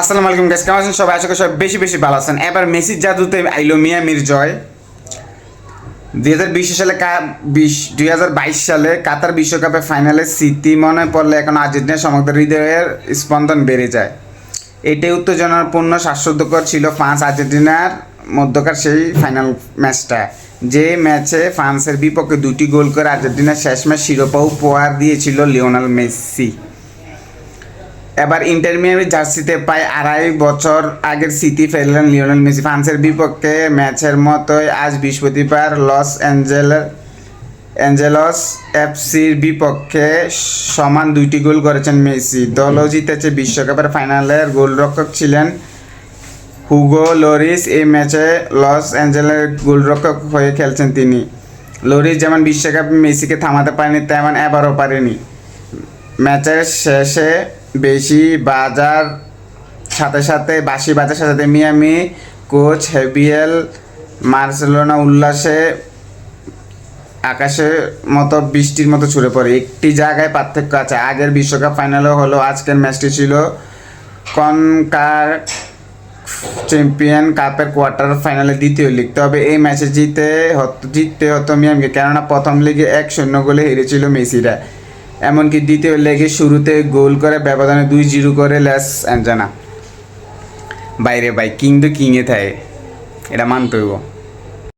আসসালামু আলাইকুম গাইস কেমন আছেন সবাই? আশা করি সবাই বেশি বেশি ভালো আছেন। এবার মেসির জাদুতে আইলো মিয়া মির জয় দুই হাজার বিশ সালে বিশ, দুই হাজার বাইশ সালে কাতার বিশ্বকাপে ফাইনালে স্মৃতি মনে পড়লে এখন আর্জেন্টিনার সমগ্র হৃদয়ের স্পন্দন বেড়ে যায়। এটাই উত্তেজনাপূর্ণ শ্বাসরুদ্ধকর ছিল ফ্রান্স আর্জেন্টিনার মধ্যকার সেই ফাইনাল ম্যাচটা যে ম্যাচে ফ্রান্সের বিপক্ষে দুটি গোল করে আর্জেন্টিনার শেষ ম্যাচ শিরোপা উপহার দিয়েছিল লিওনাল মেসি। এবার ইন্টার মিয়ামি জার্সিতে প্রায় আড়াই বছর আগের স্মৃতি ফেললেন লিওনেল মেসি ফ্রান্সের বিপক্ষে ম্যাচের মতোই আজ বৃহস্পতিবার লস অ্যাঞ্জেলের অ্যাঞ্জেলস এফসির বিপক্ষে সমান দুইটি গোল করেছেন মেসি। দলও জিতেছে বিশ্বকাপের ফাইনালের গোলরক্ষক ছিলেন হুগো লরিস। এই ম্যাচে লস অ্যাঞ্জেলের গোলরক্ষক হয়ে খেলছেন তিনি। লরিস যেমন বিশ্বকাপে মেসিকে থামাতে পারেনি, তেমন এবারও পারেনি। ম্যাচের শেষে বেশি বাজার, সাথে সাথে বাসি বাজার, সাথে সাথে মিয়ামি, কোচ হেভিয়েল মার্সেলোনা উল্লাসে, আকাশের মতো, বৃষ্টির মতো ছুড়ে পড়ে। একটি জায়গায় পার্থক্য আছে। আগের বিশ্বকাপ ফাইনালও হলো, আজকের ম্যাচটি ছিল কনকার চ্যাম্পিয়ন কাপের কোয়ার্টার ফাইনালে দ্বিতীয় লিগ। তবে এই ম্যাচে জিতে হতো, জিততে হতো মিয়ামকে, কেননা প্রথম লিগে এক শূন্য গোলে হেরেছিল মেসিরা। এমনকি দ্বিতীয় লেগে শুরুতে গোল করে ব্যবধানে দুই জিরো করে লেস অ্যাঞ্জানা। বাইরে বাই কিং তো কিংয়ে থাকে এটা মানতে হইব।